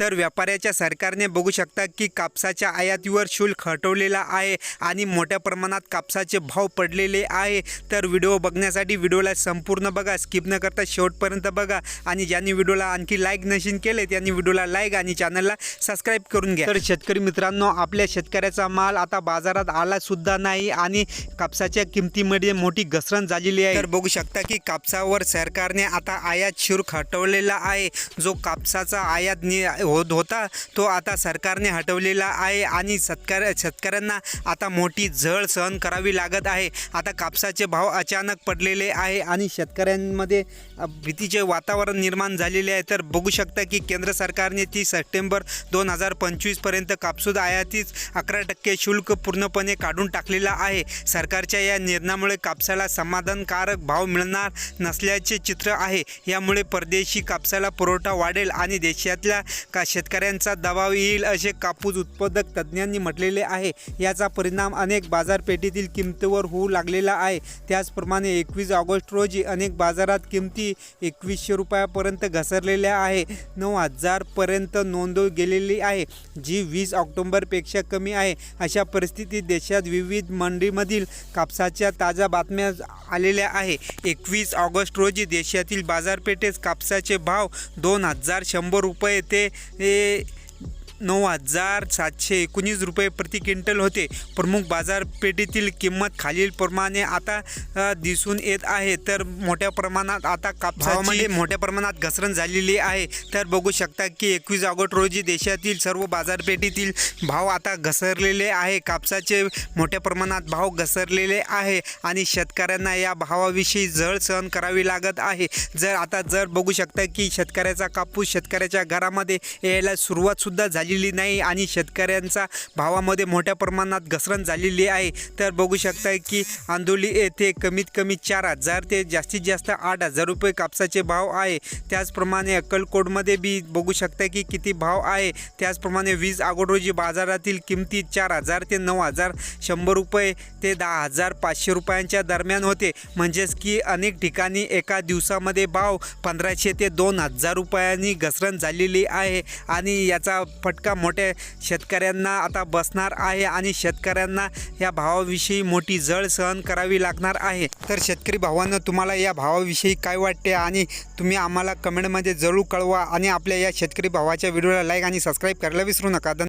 तर व्यापाऱ्याच्या सरकारने बघू शकता की कापसाच्या आयातीवर शुल्क हटवलेला आहे आणि मोठ्या प्रमाणात कापसाचे भाव पडलेले आहे. तर व्हिडिओ बघण्यासाठी व्हिडिओला संपूर्ण बघा स्किप न करता शेवटपर्यंत बघा आणि ज्यांनी व्हिडिओला आणखी लाईक नशीन केले त्यांनी व्हिडिओला लाईक आणि चॅनलला सबस्क्राईब करून घ्या. तर शेतकरी मित्रांनो आपल्या शेतकऱ्याचा माल आता बाजारात आला सुद्धा नाही आणि कापसाच्या किमतीमध्ये मोठी घसरण झालेली आहे. तर बघू शकता की कापसावर सरकारने आता आयात शुल्क हटवलेला आहे. जो कापसाचा आयात नि होत होता तो आता सरकारने हटवलेला आहे आणि शेतकऱ्या शेतकऱ्यांना आता मोठी झळ सहन करावी लागत आहे. आता कापसाचे भाव अचानक पडलेले आहे आणि शेतकऱ्यांमध्ये भीतीचे वातावरण निर्माण झालेले आहे. तर बघू शकता की केंद्र सरकारने तीस सप्टेंबर दोन हजार पंचवीसपर्यंत कापसूद आयातीच अकरा टक्के शुल्क पूर्णपणे काढून टाकलेला आहे. सरकारच्या या निर्णयामुळे कापसाला समाधानकारक भाव मिळणार नसल्याचे चित्र आहे. यामुळे परदेशी कापसाला पुरवठा वाढेल आणि देशातल्या का शेतकऱ्यांचा दबाव येईल असे कापूस उत्पादक तज्ज्ञांनी म्हटलेले आहे. याचा परिणाम अनेक बाजारपेठेतील किमतीवर होऊ लागलेला आहे. त्याचप्रमाणे एकवीस ऑगस्ट रोजी अनेक बाजारात किमती एकवीसशे रुपयापर्यंत घसरलेल्या आहे. नऊ हजारपर्यंत नोंदव गेलेली आहे जी वीस ऑक्टोंबरपेक्षा कमी आहे. अशा परिस्थितीत देशात विविध मंडीमधील कापसाच्या ताज्या बातम्या आलेल्या आहे. एकवीस ऑगस्ट रोजी देशातील बाजारपेठेत कापसाचे भाव दोन हजार शंभर रुपये ते で、नऊ हजार सातशे एकोणीस रुपये प्रति क्विंटल होते. प्रमुख बाजारपेठेतील किंमत खालीलप्रमाणे आता दिसून येत आहे. तर मोठ्या प्रमाणात आता कापसामध्ये मोठ्या प्रमाणात घसरण झालेली आहे. तर बघू शकता की एकवीस ऑगस्ट रोजी देशातील सर्व बाजारपेठेतील भाव आता घसरलेले आहे. कापसाचे मोठ्या प्रमाणात भाव घसरलेले आहे आणि शेतकऱ्यांना या भावाविषयी जळ सहन करावी लागत आहे. जर आता जर बघू शकता की शेतकऱ्याचा कापूस शेतकऱ्याच्या घरामध्ये यायला सुरुवातसुद्धा झाली झालेली नाही आणि शेतकऱ्यांचा भावामध्ये मोठ्या प्रमाणात घसरण झालेली आहे. तर बघू शकता की आंदोली येथे कमीत कमी चार हजार ते जास्तीत जास्त आठ हजार रुपये कापसाचे भाव आहे. त्याचप्रमाणे अक्कलकोटमध्ये बी बघू शकता की किती भाव आहे. त्याचप्रमाणे वीज ऑगस्ट रोजी बाजारातील किमती चार हजार ते नऊ हजार शंभर रुपये ते दहा हजार पाचशे रुपयांच्या दरम्यान होते. म्हणजेच की अनेक ठिकाणी एका दिवसामध्ये भाव पंधराशे ते दोन हजार रुपयांनी घसरण झालेली आहे आणि याचा फटका मोठ्या शेतकऱ्यांना आता बसणार आहे आणि शेतकऱ्यांना या भावाविषयी मोठी जळ सहन करावी लागणार आहे. तर शेतकरी भावांना तुम्हाला या भावाविषयी काय वाटते आणि तुम्ही आम्हाला कमेंटमध्ये जरूर कळवा आणि आपल्या या शेतकरी भावाच्या व्हिडिओला लाईक आणि सबस्क्राईब करायला विसरू नका.